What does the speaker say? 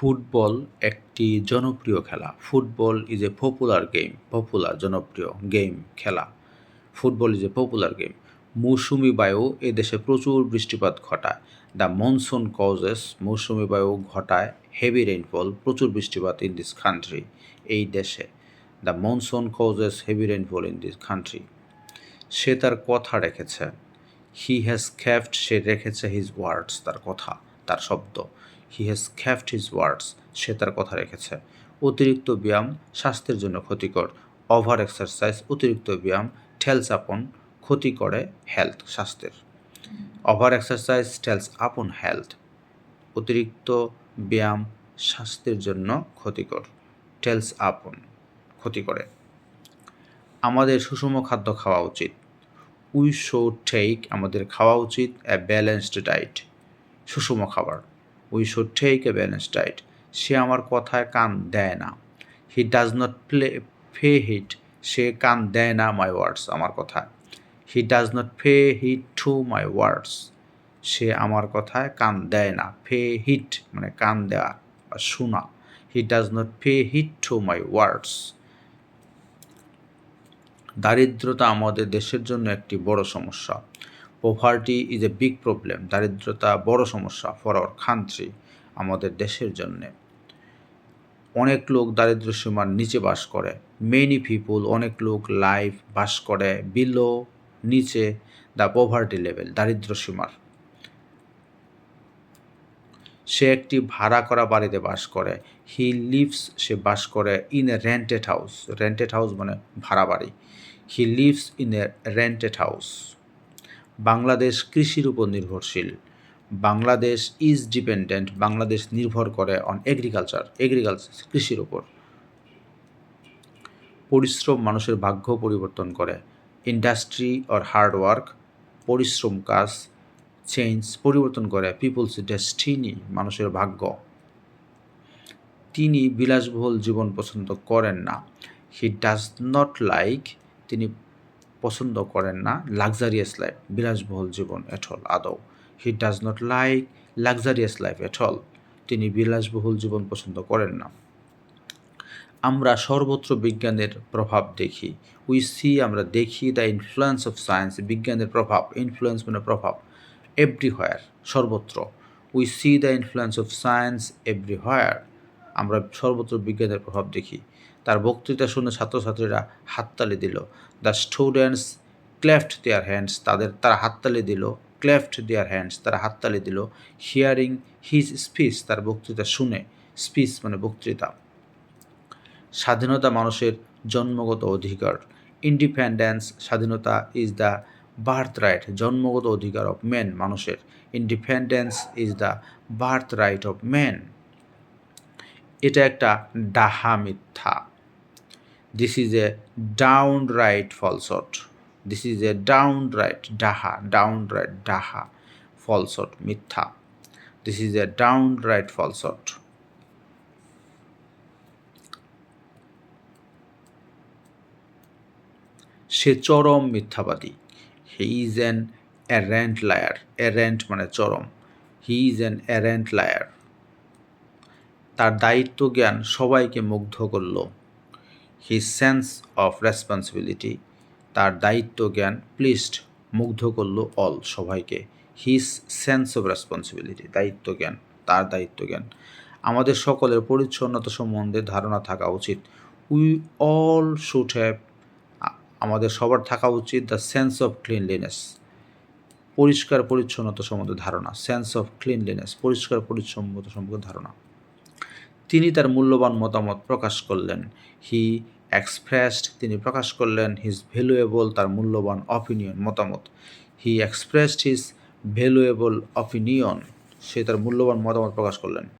Football একটি জনপ্রিয় খেলা। Football is a popular game popular জনপ্রিয় গেম খেলা। Football is a popular game মৌসুমি বায়ু এ দেশে প্রচুর বৃষ্টিপাত ঘটায়। দ্য মনসুন কজেস মৌসুমি বায়ু ঘটায়, হেভি রেইনফল, প্রচুর বৃষ্টিপাত ইন দিস কান্ট্রি এই দেশে। The monsoon causes, heavy rainfall in this country সে তার কথা রেখেছে। হি হ্যাজ ক্যাফট সে রেখেছে হিজ ওয়ার্ডস তার কথা, তার শব্দ। He has kept his words সে তার কথা রেখেছে। অতিরিক্ত ব্যায়াম স্বাস্থ্যের জন্য ক্ষতিকর। ওভার এক্সারসাইজ অতিরিক্ত ব্যায়াম ঠেলস আপন ক্ষতি করে হেলথ স্বাস্থ্যের। Over exercise tells upon health অতিরিক্ত ব্যায়াম স্বাস্থ্যের জন্য ক্ষতিকর। টেলস আপন ক্ষতি করে। আমাদের সুষম খাদ্য খাওয়া উচিত। উই শো টেক আমাদের খাওয়া উচিত এ ব্যালেন্সড ডায়েট সুষম খাবার। We should take a balanced diet সে আমার কথায় কান দেয় না। He does not play pay heed সে কান দেয় না মাই ওয়ার্ডস আমার কথায়। He does not pay heed to my words সে আমার কথায় কান দেয় না। ফে হিট মানে কান দেওয়া বা শোনা। He does not pay heed to my words দারিদ্রতা আমাদের দেশের জন্য একটি বড় সমস্যা। Poverty is a big problem দারিদ্রতা বড় সমস্যা ফর আওয়ার কান্ট্রি আমাদের দেশের জন্যে। অনেক লোক দারিদ্র সীমার নিচে বাস করে। মেনি পিপুল অনেক লোক লাইফ বাস করে বিলো নিচে দ্য পোভার্টি লেভেল দারিদ্র সীমার সে একটি ভাড়া করা বাড়িতে বাস করে। হি লিভস সে বাস করে in a rented house rented house মানে ভাড়া বাড়ি। He lives in a rented house Bangladesh কৃষির উপর নির্ভরশীল। বাংলাদেশ ইজ ডিপেন্ডেন্ট বাংলাদেশ নির্ভর করে অন এগ্রিকালচার এগ্রিকালচার কৃষির উপর। পরিশ্রম মানুষের ভাগ্য পরিবর্তন করে। ইন্ডাস্ট্রি অর হার্ড ওয়ার্ক পরিশ্রম, কাজ চেঞ্জ পরিবর্তন করে। পিপলস ডেস্টিনি মানুষের ভাগ্য। তিনি বিলাসবহুল জীবন পছন্দ করেন না। হি ডাজ নট লাইক তিনি পছন্দ করেন না। লাক্সারিয়াস লাইফ বিলাসবহুল জীবন এঠল আদৌ। He does not like luxurious life at all তিনি বিলাসবহুল জীবন পছন্দ করেন না। আমরা সর্বত্র বিজ্ঞানের প্রভাব দেখি। উই সি আমরা দেখি দ্য ইনফ্লুয়েন্স অফ সায়েন্স বিজ্ঞানের প্রভাব ইনফ্লুয়েন্স মানে প্রভাব এভরিহোয়ার সর্বত্র। We see the influence of science everywhere আমরা সর্বত্র বিজ্ঞানের প্রভাব দেখি। তার বক্তৃতা শুনে ছাত্রছাত্রীরা হাততালি দিল। The students clapped their hands তাদের, তারা হাততালি দিল। ক্লেফট দেয়ার হ্যান্ডস তারা হাততালি দিল। হিয়ারিং হিজ স্পিচ তার বক্তৃতা শুনে। স্পিচ মানে বক্তৃতা। স্বাধীনতা মানুষের জন্মগত অধিকার। ইন্ডিপেন্ডেন্স স্বাধীনতা ইজ দ্য বার্থ রাইট জন্মগত অধিকার অফ মেন মানুষের। Independence is the birth right of men এটা একটা ডাহা মিথ্যা। This is a downright falsehood this is a downright ডাহা ডাউন রাইট ডাহা ফলসট মিথ্যা. This is a downright falsehood সে চরম মিথ্যাবাদী। He is an arrant liar arrant মানে চরম। He is an arrant liar তার দায়িত্ব জ্ঞান সবাইকে মুগ্ধ করল। হি সেন্স অফ রেসপন্সিবিলিটি তার দায়িত্ব, জ্ঞান প্লিস্ট মুগ্ধ করল অল সবাইকে। হিস সেন্স অফ রেসপন্সিবিলিটি দায়িত্ব, জ্ঞান, তার দায়িত্ব, জ্ঞান। আমাদের সকলের পরিচ্ছন্নতা সম্বন্ধে ধারণা থাকা উচিত। উই অল শুড হ্যাভ আমাদের সবার থাকা উচিত দ্য সেন্স অফ ক্লিনলিনেস পরিষ্কার পরিচ্ছন্নতা সম্বন্ধে ধারণা সেন্স অফ ক্লিনলিনেস পরিষ্কার পরিচ্ছন্নতা সম্পর্কে ধারণা। তিনি তার মূল্যবান মতামত প্রকাশ করলেন। হি এক্সপ্রেসড তিনি প্রকাশ করলেন হিজ ভ্যালুয়েবল তার মূল্যবান অপিনিয়ন মতামত। He expressed his valuable opinion সে তার মূল্যবান মতামত প্রকাশ করলেন।